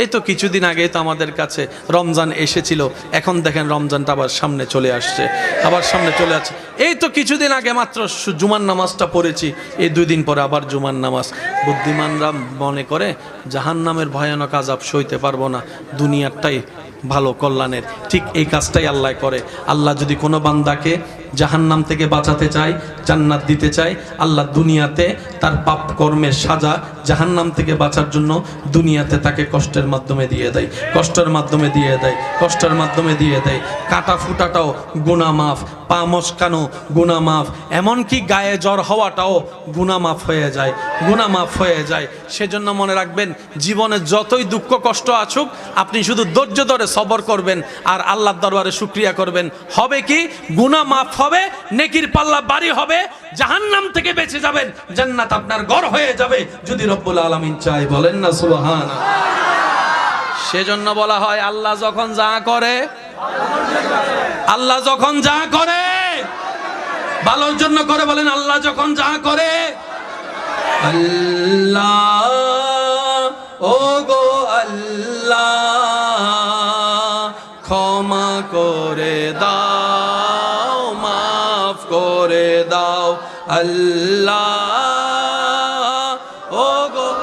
এই তো কিছুদিন আগে তো আমাদের কাছে রমজান এসেছিল। এখন দেখেন রমজানটা আবার সামনে চলে আসছে। আবার সামনে চলে আসছে। এই তো কিছুদিন আগে মাত্র জুমার নামাজটা পড়েছি। এই দুই দিন পরে আবার জুমার নামাজ। বুদ্ধিমানরা মনে করে জাহান নামের ভয়ানক আজাব সইতে পারব না। দুনিয়ারটাই ভালো কল্যাণের। ঠিক এই কাজটাই আল্লাহ করে। আল্লাহ যদি কোনো বান্দাকে জাহান্নাম থেকে বাঁচাতে চাই জান্নাত দিতে চাই আল্লাহ দুনিয়াতে তার পাপ কর্মের সাজা জাহান্নাম থেকে বাঁচার জন্য দুনিয়াতে তাকে কষ্টের মাধ্যমে দিয়ে দেয়, কষ্টের মাধ্যমে দিয়ে দেয়, কষ্টের মাধ্যমে দিয়ে দেয়। কাটা ফুটাটাও গুণা মাফ, পা মস্কানো গুণা মাফ, এমনকি গায়ে জ্বর হওয়াটাও গুণা মাফ হয়ে যায় গুণা মাফ হয়ে যায়। সেজন্য মনে রাখবেন, জীবনে যতই দুঃখ কষ্ট আসুক, আপনি শুধু ধৈর্য ধরে সবর করবেন আর আল্লাহর দরবারে শুক্রিয়া করবেন। হবে কি? গুণা মাফ হবে, নেকির পাল্লা বাড়ি হবে, জাহান্নাম থেকে বেঁচে যাবেন, জান্নাত আপনার ঘর হয়ে যাবে, যদি রব্বুল আলামিন চাই বলেন না সুবহান সেজন্য বলা হয়, আল্লাহ যখন যা করে, আল্লাহ যখন যা করে, ভালোর জন্য করে বলেন, আল্লাহ যখন যা করে, আল্লাহ ও গো আল্লাহ, ক্ষমা করে। আল্লাহ। ও গো।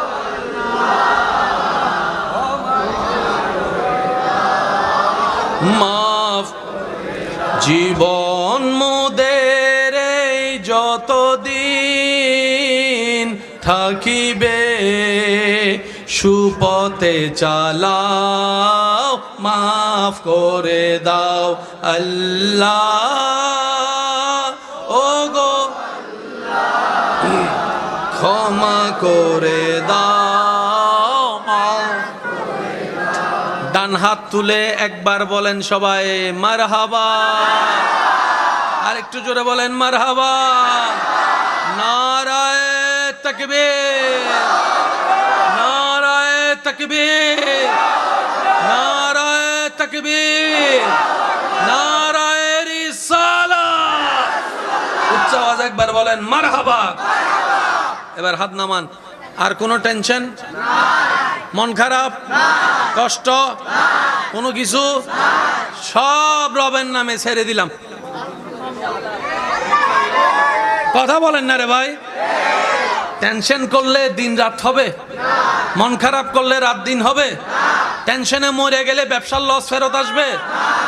মাফ। জীবন মোদের যতদিন থাকিবে সুপথে চালাও মাফ করে দাও আল্লাহ। করে দাও ডান হাত তুলে একবার বলেন সবাই, মারহাবা। আর একটু জোরে বলেন, মারহাবা। নারায় তাকবীর। নারায় তাকবীর। নারায় তাকবীর। নারায় রিসালাত। উচ্চ আওয়াজ একবার বলেন, মারহাবা। এবার হাত নামান। আর কোনো টেনশন? মন খারাপ? কষ্ট? কোনো কিছু? সব রবের নামে ছেড়ে দিলাম। কথা বলেন না রে ভাই। টেনশন করলে দিন রাত হবে। মন খারাপ করলে রাত দিন হবে। টেনশনে মরে গেলে ব্যবসার লস ফেরত আসবে।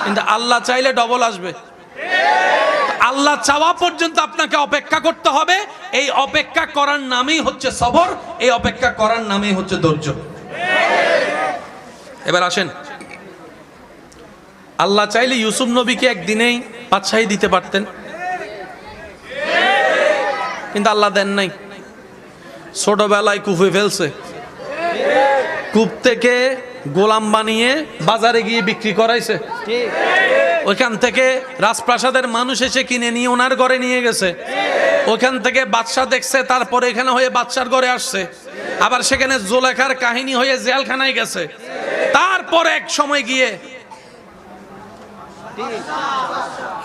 কিন্তু আল্লাহ চাইলে ডবল আসবে। আল্লাহ চাওয়া পর্যন্ত আপনাকে অপেক্ষা করতে হবে। এই অপেক্ষা করার নামেই হচ্ছে সবর, এই অপেক্ষা করার নামেই হচ্ছে ধৈর্য। এবার আসেন। আল্লাহ চাইলে ইউসুফ নবীকে একদিনেই বাদশাহী দিতে পারতেন। কিন্তু আল্লাহ দেন নাই। ছোটবেলায় কুফে ফেলছে। কূপ থেকে গোলাম বানিয়ে বাজারে গিয়ে বিক্রি করাইছে। ওইখান থেকে রাজপ্রাসাদের মানুষ এসে কিনে নিয়ে ওনার ঘরে নিয়ে গেছে। ওইখান থেকে বাদশাহ দেখছে, তারপরে এখানে হয়ে বাদশার ঘরে আসছে। আবার সেখানে জোলেখার কাহিনী হয়ে জেলখানায় গেছে। তারপরে এক সময় গিয়ে,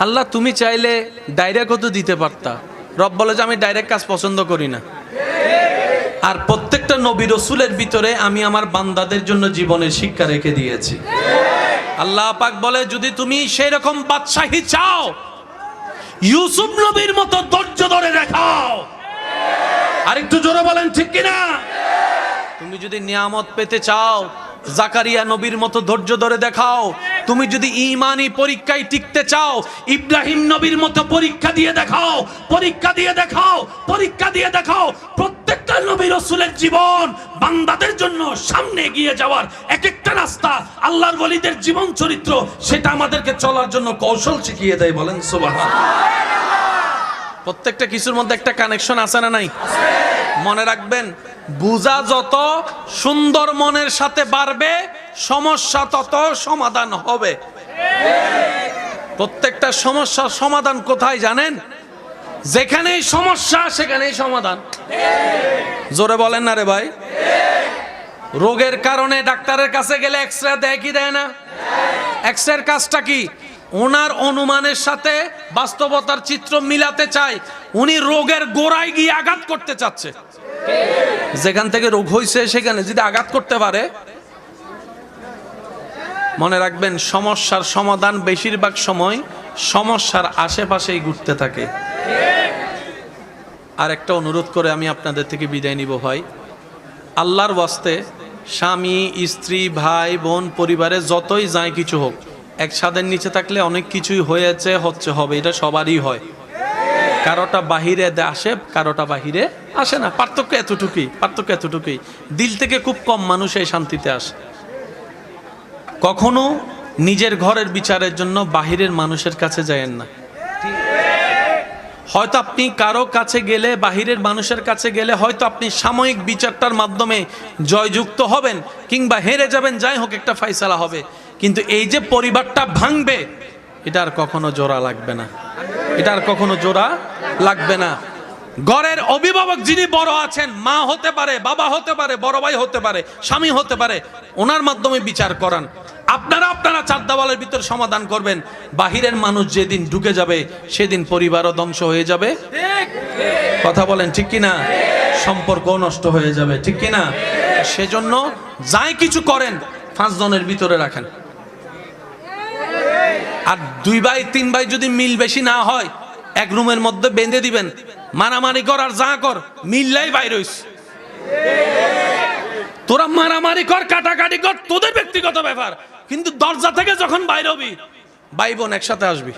আল্লাহ তুমি চাইলে ডাইরেক্টও তো দিতে পারতা। রব বলে যে আমি ডাইরেক্ট কাজ পছন্দ করি না। আর প্রত্যেকটা নবী রসুলের ভিতরে আমি আমার বান্দাদের জন্য জীবনের শিক্ষা রেখে দিয়েছি। আল্লাহ পাক বলে, যদি তুমি সেই রকম বাদশাহী চাও, ইউসুফ নবীর মতো ধৈর্য ধরে আর একটু জোরে বলেন, ঠিক কিনা? তুমি যদি নিয়ামত পেতে চাও, জাকারিয়া নবীর মতো ধৈর্য ধরে দেখাও, তুমি যদি ইমানি পরীক্ষায় টিকতে চাও, ইব্রাহিম নবীর মতো পরীক্ষা দিয়ে দেখাও, পরীক্ষা দিয়ে দেখাও, পরীক্ষা দিয়ে দেখাও, প্রত্যেকটা নবী রসুলের জীবন বান্দাদের জন্য সামনে এগিয়ে যাওয়ার এক একটা রাস্তা, আল্লাহর বলিদের জীবন চরিত্র, সেটা আমাদেরকে চলার জন্য কৌশল শিখিয়ে দেয়, বলেন সুবহান প্রত্যেকটা কিছুর মধ্যে একটা কানেকশন আছে না নাই? মনে রাখবেন, বুঝা যত সুন্দর মনের সাথে বাড়বে, সমস্যা তত সমাধান হবে। প্রত্যেকটা সমস্যার সমাধান কোথায় জানেন? যেখানেই সমস্যা, সেখানেই সমাধান। জোরে বলেন না রে ভাই। রোগের কারণে ডাক্তারের কাছে গেলে এক্স রে দেয় কি দেয় না? এক্স রের কাজটা কি? ওনার অনুমানের সাথে বাস্তবতার চিত্র মিলাতে চায় উনি রোগের গোড়ায় গিয়ে আঘাত করতে চাচ্ছে। যেখান থেকে রোগ হয়েছে সেখানে যদি আঘাত করতে পারে, মনে রাখবেন, সমস্যার সমাধান বেশিরভাগ সময় সমস্যার আশেপাশেই ঘুরতে থাকে। আর একটা অনুরোধ করে আমি আপনাদের থেকে বিদায় নিব ভাই। আল্লাহর ওয়াস্তে স্বামী, স্ত্রী, ভাই, বোন, পরিবারে যতই যায় কিছু হোক এক ছাদের নিচে থাকলে অনেক কিছুই হয়েছে, হচ্ছে, হবে, এটা সবারই হয়। কারোটা বাহিরে আসে, কারোটা বাহিরে আসে না। পার্থক্য এতটুকুই পার্থক্য এতটুকুই। দিল থেকে খুব কম মানুষ এই শান্তিতে আসে। কখনো নিজের ঘরের বিচারের জন্য বাহিরের মানুষের কাছে যায়েন না। হয়তো আপনি কারও কাছে গেলে, বাহিরের মানুষের কাছে গেলে হয়তো আপনি সাময়িক বিচারটার মাধ্যমে জয়যুক্ত হবেন, কিংবা হেরে যাবেন, যাই হোক, একটা ফাইসালা হবে। কিন্তু এই যে পরিবারটা ভাঙবে, এটা আর কখনো জোড়া লাগবে না। এটা আর কখনো জোড়া লাগবে না। ঘরের অভিভাবক যিনি বড় আছেন, মা হতে পারে, বাবা হতে পারে, বড় ভাই হতে পারে, স্বামী হতে পারে, ওনার মাধ্যমে বিচার করান। আপনারা আপনারা চার দেওয়ালের ভিতর সমাধান করবেন। বাহিরের মানুষ যেদিন ঢুকে যাবে, সেদিন পরিবারও ধ্বংস হয়ে যাবে। কথা বলেন ঠিক কি না সম্পর্ক নষ্ট হয়ে যাবে, ঠিক কি না সেজন্য যাই কিছু করেন পাঁচ জনের ভিতরে রাখেন। আর দুই ভাই, তিন ভাই যদি মিল বেশি না হয়, এক রুমের মধ্যে বেঁধে দিবেন। মারামারি কর আর যা কর, মিললাই বাইর হইস। তোরা মারামারি কর, কাটাকাটি কর, তোদের ব্যক্তিগত ব্যাপার। কিন্তু দরজা থেকে যখন বাইর হবি, ভাই বোন একসাথে আসবি।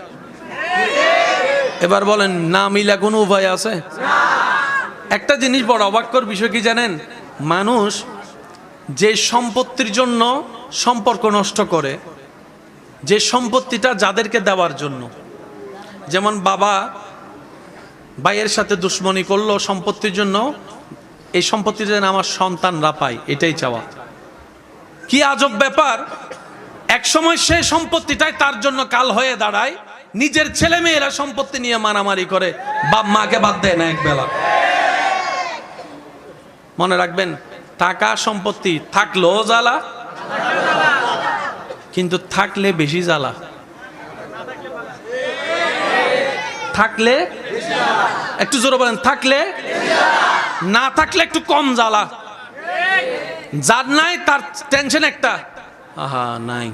এবার বলেন, না মিলা কোনো উপায় আছে? একটা জিনিস বড় অবাক্যর বিষয় কি জানেন? মানুষ যে সম্পত্তির জন্য সম্পর্ক নষ্ট করে যে সম্পত্তিটা যাদেরকে দেওয়ার জন্য। যেমন বাবা ভাইয়ের সাথে দুশ্মনী করল সম্পত্তির জন্য, এই সম্পত্তি যেন আমার সন্তানরা পায়, এটাই চাওয়া। কি আজব ব্যাপার এক সময় সে সম্পত্তিটাই তার জন্য কাল হয়ে দাঁড়ায়, নিজের ছেলে মেয়েরা সম্পত্তি নিয়ে মারামারি করে, বাপ মাকে বাদ দেয় না এক বেলা মনে রাখবেন, টাকা সম্পত্তি থাকলেও জ্বালা কিন্তু থাকলে বেশি জ্বালা। থাকলে? একটু জোরে বলেন, থাকলে? না থাকলে একটু কম জ্বালা। যার নাই, তার টেনশন একটা। আহা, নাই।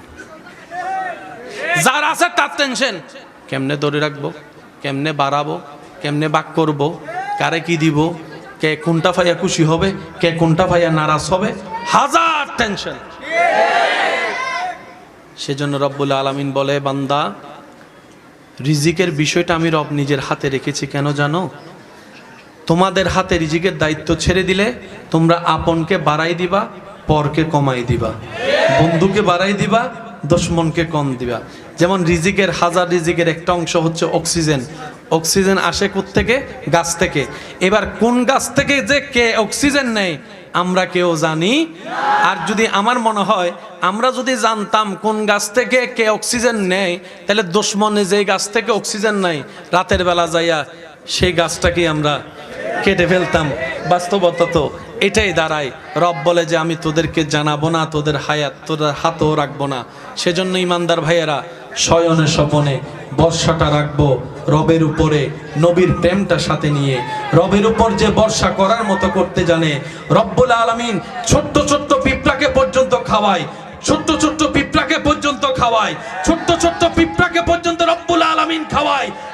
যার আছে, তার টেনশন কেমনে ধরে রাখব? কেমনে বাড়াবো? কেমনে বাক করব? কারে কি দিব? কে কোনটা ফাইয়া খুশি হবে? কে কোনটা ফাইয়া নারাজ হবে? হাজার টেনশন সেজন্য রব্বুল আলামিন বলে, বান্দা, রিজিকের বিষয়টা আমি রব নিজের হাতে রেখেছি, কেন জানো? তোমাদের হাতে রিজিকের দায়িত্ব ছেড়ে দিলে তোমরা আপনকে বাড়াই দিবা, পরকে কমাই দিবা। বন্ধুকে বাড়াই দিবা, দুশ্মনকে কম দিবা। যেমন রিজিকের, হাজার রিজিকের একটা অংশ হচ্ছে অক্সিজেন। অক্সিজেন আসে থেকে গাছ থেকে। এবার কোন গাছ থেকে যে কে অক্সিজেন নেয়, আমরা কেউ জানি আর যদি আমার মনে হয় আমরা যদি জানতাম কোন গাছ থেকে কে অক্সিজেন নেয়, তাহলে দুশ্মনে যে গাছ থেকে অক্সিজেন নেয় রাতের বেলা যাইয়া সেই গাছটাকে আমরা কেটে ফেলতাম। বাস্তবতা তো এটাই দাঁড়ায়। রব বলে যে, আমি তোদেরকে জানাব না, তোদের হায়াত, তোদের হাতও রাখব না। সেজন্য ইমানদার ভাইয়েরা, শয়নে স্বপনে বর্ষাটা রাখব রবের উপরে, নবীর প্রেমটা সাথে নিয়ে। রবের উপর যে বর্ষা করার মতো করতে জানে, রব্বুল আলামিন ছোট্ট ছোট্ট পিঁপড়াকে পর্যন্ত খাওয়ায়। ছোট্ট ছোট্ট পিঁপড়াকে পর্যন্ত খাওয়ায় ছোট্ট ছোট্ট পিঁপড়াকে পর্যন্ত রব্বুল আলামিন খাওয়ায়।